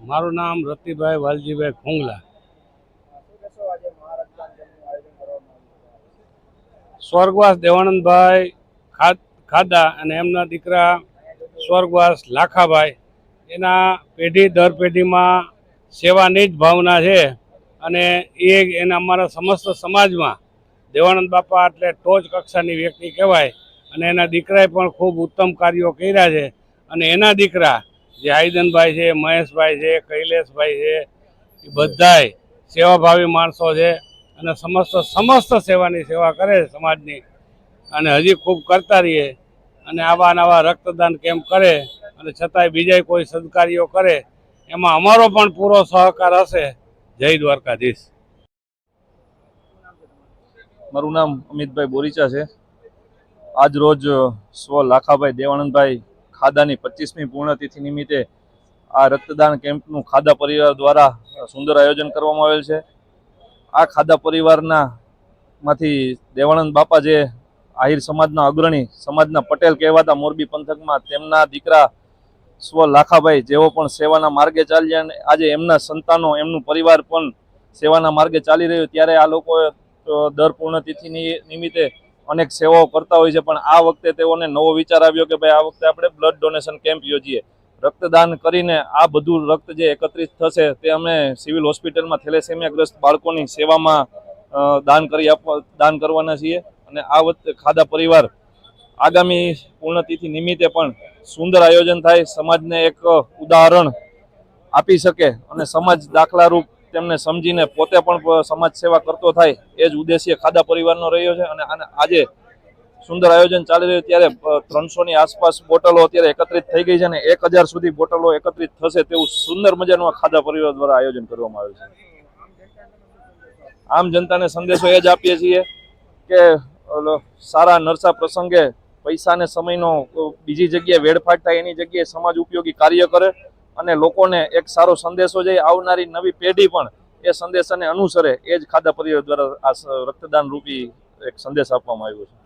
મારું નામ રતિભાઈ વાલજીભાઈ ખોંગલા. સ્વર્ગવાસ દેવાનંદભાઈ ખાદા અને એમના દીકરા સ્વર્ગવાસ લાખાભાઈ, એના પેઢી દર પેઢીમાં સેવાની જ ભાવના છે અને એ એના અમારા સમસ્ત સમાજમાં દેવાનંદ બાપા એટલે ટોચ કક્ષાની વ્યક્તિ કહેવાય અને એના દીકરાએ પણ ખૂબ ઉત્તમ કાર્યો કર્યા છે અને એના દીકરા જે હાઈદનભાઈ છે, મહેશભાઈ છે, કૈલેશભાઈ છે, એ બધાય સેવાભાવી માણસો છે અને સમસ્ત સમસ્ત સેવાની સેવા કરે સમાજની. અને હજી ખૂબ કરતા રહીએ અને આવા નવા રક્તદાન કેમ્પ કરે અને છતાંય બીજા કોઈ સદકાર્યો કરે, એમાં અમારો પણ પૂરો સહકાર હશે. જય દ્વારકાધીશ. મારું નામ અમિતભાઈ બોરીચા છે. આજ રોજ સ્વ લાખાભાઈ દેવાનંદભાઈ ખાદાની પચીસમી પૂર્ણતિથિ નિમિત્તે આ રક્તદાન કેમ્પનું ખાદા પરિવાર દ્વારા સુંદર આયોજન કરવામાં આવેલ છે. આ ખાદા પરિવારના માંથી દેવાનંદ બાપા જે આહિર સમાજના અગ્રણી, સમાજના પટેલ કહેવાતા મોરબી પંથકમાં તેમના દીકરા સ્વ લાખાભાઈ જેઓ પણ સેવાના માર્ગે ચાલ્યા અને આજે એમના સંતાનો, એમનું પરિવાર પણ સેવાના માર્ગે ચાલી રહ્યું. ત્યારે આ લોકોએ દર પૂર્ણતિથિની નિમિત્તે અનેક સેવાઓ કરતા હોય છે, પણ આ વખતે તેઓને નવો વિચાર આવ્યો કે ભાઈ આ વખતે આપણે બ્લડ ડોનેશન કેમ્પ યોજીએ. રક્તદાન કરીને આ બધું રક્ત જે એકત્રિત થશે તે અમે સિવિલ હોસ્પિટલમાં થેલેસેમિયાગ્રસ્ત બાળકોની સેવામાં દાન કરી આપવા, દાન કરવાના છીએ. અને આ વખતે ખાદા પરિવાર આગામી પૂર્ણતિથિ નિમિત્તે પણ સુંદર આયોજન થાય, સમાજને એક ઉદાહરણ આપી શકે અને સમાજ દાખલારૂપ તેમને સમજીને પોતે પણ સમાજ સેવા કરતો થાય, એ જ ઉદ્દેશ્ય ખાદા પરિવારનો રહ્યો છે અને આજે સુંદર આયોજન ચાલી રહ્યું ત્યારે ત્રણસોની આસપાસ બોટલો અત્યારે એકત્રિત થઈ ગઈ છે અને એક હજાર સુધી બોટલો એકત્રિત થશે તેવું સુંદર મજાનું ખાદા પરિવાર દ્વારા આયોજન કરવામાં આવ્યું છે. આમ જનતાને સંદેશો એ જ આપીએ છીએ કે સારા નરસા પ્રસંગે પૈસા ને સમયનો બીજી જગ્યાએ વેડફાટ થાય એની જગ્યાએ સમાજ ઉપયોગી કાર્ય કરે. અને લોકોને એક સારો સંદેશો જઈ આવનારી નવી પેઢી પણ એ સંદેશાને અનુસરે એ જ ખાદા પરિવાર દ્વારા આ રક્તદાન રૂપી એક સંદેશ આપવામાં આવ્યો છે.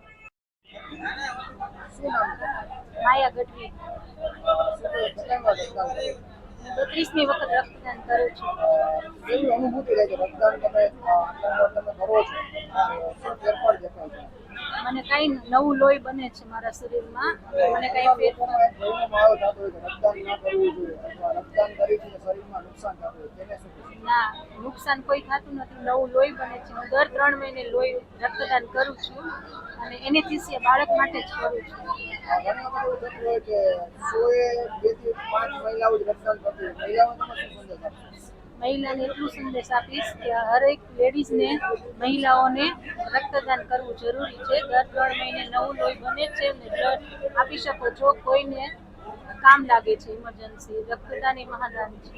બત્રીસમી વખત રક્તદાન કરું છું. કેવી અનુભૂતિ રહે છે? રક્તદાન તમે કરો છો અને શું ફેરફાર દેખાય છે મને કઈ નવું લોહી બને છે મારા શરીરમાં, મને કઈ રક્તદાન ના, નુકસાન કોઈ થતું નથી. નવું લોહી બને છે. હું દર ત્રણ મહિને લોહી રક્તદાન કરું છું અને એનેથી સિવાય બાળક માટે જ કરું છું. મહિલાને એટલું સંદેશ આપીશ કે હરેક લેડીઝને મહિલાઓને રક્તદાન કરવું જરૂરી છે. દર ત્રણ મહિને નવું લોહી બને છે અને બ્લડ આપી શકો છો. કોઈને કામ લાગે છે. ઇમરજન્સી રક્તદાન એ મહાદાન છે.